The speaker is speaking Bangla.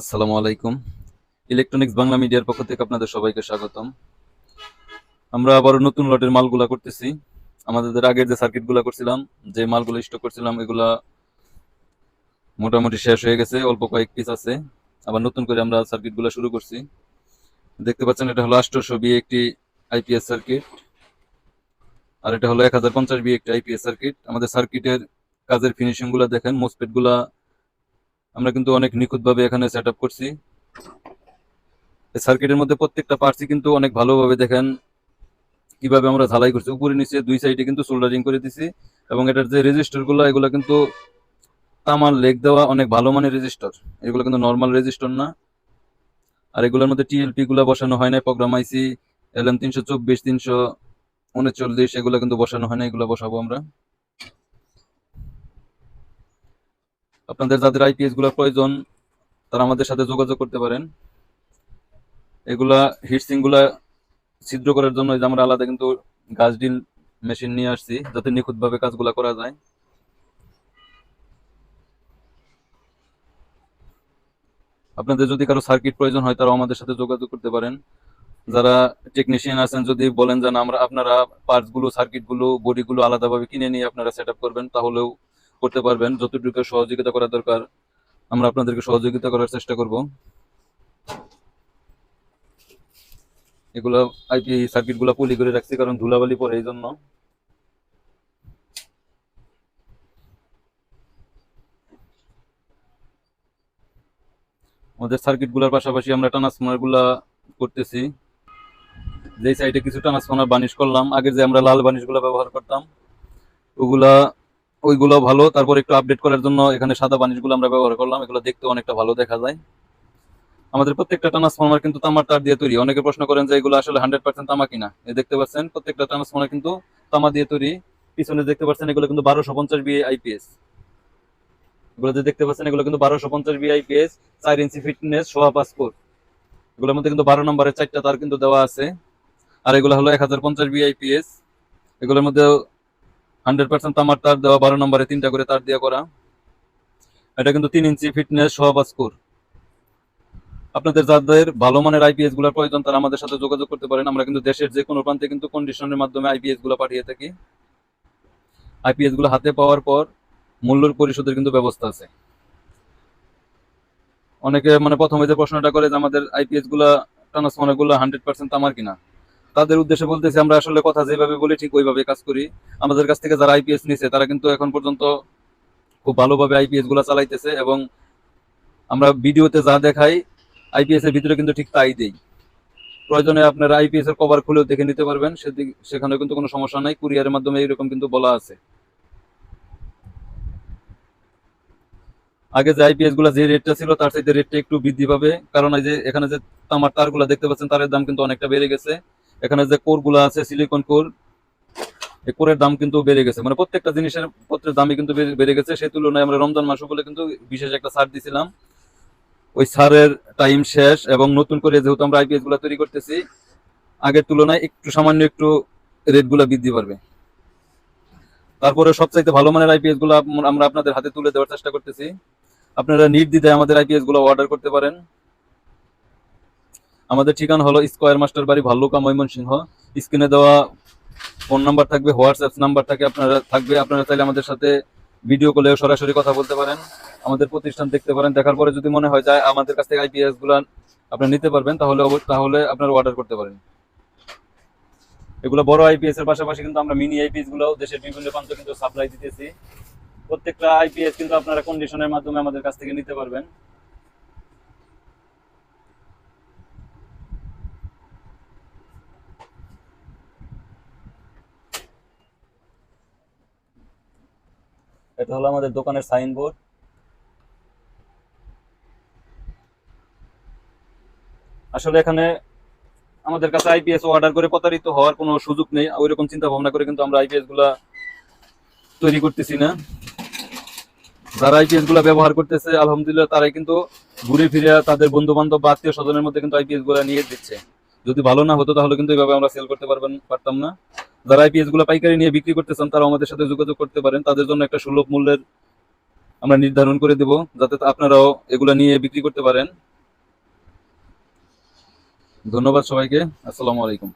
আসসালামু আলাইকুম। ইলেকট্রনিক্স বাংলা মিডিয়ার পক্ষ থেকে আপনাদের সবাইকে স্বাগতম। আমরা আবারও নতুন লটের মালগুলা করতেছি। আমাদের আগের যে সার্কিটগুলা করছিলাম, যে মালগুলো স্টক করছিলাম, এগুলা মোটামুটি শেষ হয়ে গেছে, অল্প কয়েক পিস আছে। আবার নতুন করে আমরা সার্কিটগুলো শুরু করছি। দেখতে পাচ্ছেন, এটা হলো আষ্টশো বি একটি আইপিএস সার্কিট আর এটা হলো এক হাজার পঞ্চাশ বি একটি আইপিএস সার্কিট আমাদের সার্কিটের কাজের ফিনিশিংগুলা দেখেন মোসপেটগুলা আমরা কিন্তু অনেক নিখুঁতভাবে এখানে সেট করছি। সার্কিটের মধ্যে প্রত্যেকটা পার্টসই কিন্তু অনেক ভালোভাবে দেখেন কীভাবে আমরা ঝালাই করছি। উপরে, নিচে দুই সাইডে কিন্তু সোল্ডারিং করে দিছি এবং এটার যে রেজিস্টারগুলো, এগুলো কিন্তু তামার লেগ দেওয়া অনেক ভালো মানের রেজিস্টার এগুলো কিন্তু নর্মাল রেজিস্টার না। আর এগুলোর মধ্যে টিএলপি গুলো বসানো হয় না প্রোগ্রাম আইসি এল এম তিনশো চব্বিশ, তিনশো উনচল্লিশ, এগুলো কিন্তু বসানো হয় না এগুলো বসাবো আমরা। আপনাদের যাদের আইপিএসগুলো প্রয়োজন, তারা আমাদের সাথে যোগাযোগ করতে পারেন। এগুলা হিটসিংগুলা ছিদ্র করার জন্য আমরা আলাদা কিন্তু গাছ ডিল মেশিন নিয়ে আসছি, যাতে নিখুঁত ভাবে কাজগুলা করা যায়। আপনাদের যদি কারও সার্কিট প্রয়োজন হয়, তারাও আমাদের সাথে যোগাযোগ করতে পারেন। যারা টেকনিশিয়ান আছেন, যদি বলেন যে আমরা আপনারা পার্টসগুলো সার্কিটগুলো বডি গুলো আলাদাভাবে কিনে নিয়ে আপনারা সেট করবেন, তাহলেও করতে পারবেন। যতটুকু সহযোগিতা করা দরকার, আমরা আপনাদেরকে সহযোগিতা করার চেষ্টা করব। এগুলো আইপি সার্কিটগুলো পলি করে রাখছি কারণ ধুলাবালি পরে এই জন্য। আমাদের সার্কিটগুলার পাশাপাশি আমরা ট্রান্সফর্মারগুলা করতেছি যে সাইডে কিছু ট্রান্সফর্মার বানিশ করলাম, আগে যে আমরা লাল বানিশগুলা ব্যবহার করতাম, ওগুলা ওইগুলো ভালো। তারপর একটু আপডেট করার জন্য এখানে সাদা বানিশগুলো আমরা ব্যবহার করলাম। এগুলো দেখতে অনেকটা ভালো দেখা যায়। আমাদের প্রত্যেকটা ট্রান্সফর্মার কিন্তু তামার তার দিয়ে তৈরি। অনেকে প্রশ্ন করেন যে এগুলো আসলে হান্ড্রেড পার্সেন্ট তামা কিনা? দেখতে পাচ্ছেন, প্রত্যেকটা ট্রান্সফর্মার কিন্তু তামা দিয়ে তৈরি। পিছনে দেখতে পাচ্ছেন, এগুলো কিন্তু বারোশো পঞ্চাশ বি আইপিএস এগুলো যে দেখতে পাচ্ছেন, এগুলো কিন্তু বারোশো পঞ্চাশ বি আইপিএস চার ইঞ্চি ফিটনেস সোয়া ফুট। এগুলোর মধ্যে কিন্তু বারো নম্বরের চারটা তার কিন্তু দেওয়া আছে। আর এগুলো হলো এক হাজার পঞ্চাশ বি আইপিএস এগুলোর মধ্যে হান্ড্রেড পার্সেন্ট তামার তার দেওয়া বারো নম্বরে তিনটা করে তার দিয়ে করা। এটা কিন্তু তিন ইঞ্চি ফিটনেস সহ স্কোর। আপনাদের যাদের ভালো মানের আইপিএসগুলোর প্রয়োজন, তারা আমাদের সাথে যোগাযোগ করতে পারেন। আমরা কিন্তু দেশের যে কোনো প্রান্তে কিন্তু কন্ডিশনের মাধ্যমে আইপিএসগুলো পাঠিয়ে থাকি। আইপিএসগুলো হাতে পাওয়ার পর মূল্য পরিশোধের কিন্তু ব্যবস্থা আছে। অনেকে মানে প্রথমে যে প্রশ্নটা করে যে আমাদের আইপিএসগুলা ট্রান্সফর্মারগুলো হান্ড্রেড পার্সেন্ট তামার কিনা। তাদের উদ্দেশ্যে বলতেছি, আমরা আসলে কথা যেভাবে বলি ঠিক ওইভাবে কাজ করি। আমাদের কাছ থেকে যারা আইপিএস নিছে, তারা কিন্তু এখন পর্যন্ত খুব ভালোভাবে আইপিএসগুলা চালাইতেছে এবং আমরা ভিডিওতে যা দেখাই আইপিএস এর ভিতরে কিন্তু ঠিক তাই দেই। প্রয়োজনে আপনারা আইপিএস এর কভার খুলেও দেখে নিতে পারবেন, সেদিক সেখানে কিন্তু কোনো সমস্যা নাই কুরিয়ারের মাধ্যমে এরকম কিন্তু বলা আছে। আগে যে আইপিএসগুলা যে রেটটা ছিল, তার সাথে রেটটা একটু বৃদ্ধি পাবে। কারণ এই যে এখানে যে তামার তারগুলা দেখতে পাচ্ছেন, তারের দাম কিন্তু অনেকটা বেড়ে গেছে। এখানে যে কোরগুলা আছে, সিলিকন কোর, এই কোরের দাম কিন্তু বেড়ে গেছে। মানে প্রত্যেকটা জিনিসের, পত্রের দামই কিন্তু বেড়ে- গেছে। সেই তুলনায় আমরা রমজান মাস বলে কিন্তু বিশেষ একটা ছাড় দিছিলাম। ওই ছাড়ের টাইম শেষ এবং নতুন করে যেহেতু আমরা আইপিএসগুলা তৈরি করতেছি, আগের তুলনায় একটু সামান্য একটু রেটগুলা বৃদ্ধি পারবে। তারপরে সবচাইতে ভালো মানের আইপিএসগুলো আমরা আপনাদের হাতে তুলে দেওয়ার চেষ্টা করতেছি। আপনারা নির্দ্বিধায় আমাদের আইপিএসগুলো অর্ডার করতে পারেন। আমাদের ঠিকানা হলো স্কয়ার মাস্টার বাড়ি ভাল্লুকা ময়মনসিংহ। স্ক্রিনে দেওয়া ফোন নাম্বার থাকবে হোয়াটসঅ্যাপ নাম্বার থাকে, আপনারা থাকবে। আপনারা চাইলে আমাদের সাথে ভিডিও কলে সরাসরি কথা বলতে পারেন। আমাদের প্রতিষ্ঠান দেখতে পারেন। দেখার পরে যদি মনে হয় যায় আমাদের কাছ থেকে আইপিএসগুলো আপনি নিতে পারবেন, তাহলে তাহলে আপনারা অর্ডার করতে পারেন। এগুলো বড় আইপিএস এর পাশাপাশি কিন্তু আমরা মিনি আইপিএসগুলো দেশের বিভিন্ন প্রান্তে কিন্তু সাপ্লাই দিতেছি। প্রত্যেকটা আইপিএস কিন্তু আপনারা কন্ডিশনের মাধ্যমে আমাদের কাছ থেকে নিতে পারবেন। এটা হলো আমাদের দোকানের সাইনবোর্ড। আসলে এখানে আমাদের কাছে আইপিএস অর্ডার করে প্রতারিত হওয়ার কোনো সুযোগ নেই। ওই রকম চিন্তা ভাবনা করে কিন্তু আমরা আইপিএসগুলা তৈরি করতেছি না। যারা আইপিএসগুলা ব্যবহার করতেছে, আলহামদুলিল্লাহ তারাই কিন্তু ঘুরে ফিরে তাদের বন্ধু বান্ধব বা আত্মীয় স্বজনের মধ্যে কিন্তু আইপিএসগুলা নিয়ে দিচ্ছে। যদি ভালো না হতো তাহলে কিন্তু এইভাবে আমরা সেল করতে পারবেন, পারতাম না। যারা আইপিএসগুলো পাইকারি নিয়ে বিক্রি করতে চান তারা আমাদের সাথে যোগাযোগ করতে পারেন। তাদের জন্য একটা সুলভ মূল্যের আমরা নির্ধারণ করে দেব, যাতে আপনারাও এগুলো নিয়ে বিক্রি করতে পারেন। ধন্যবাদ সবাইকে। আসসালামু আলাইকুম।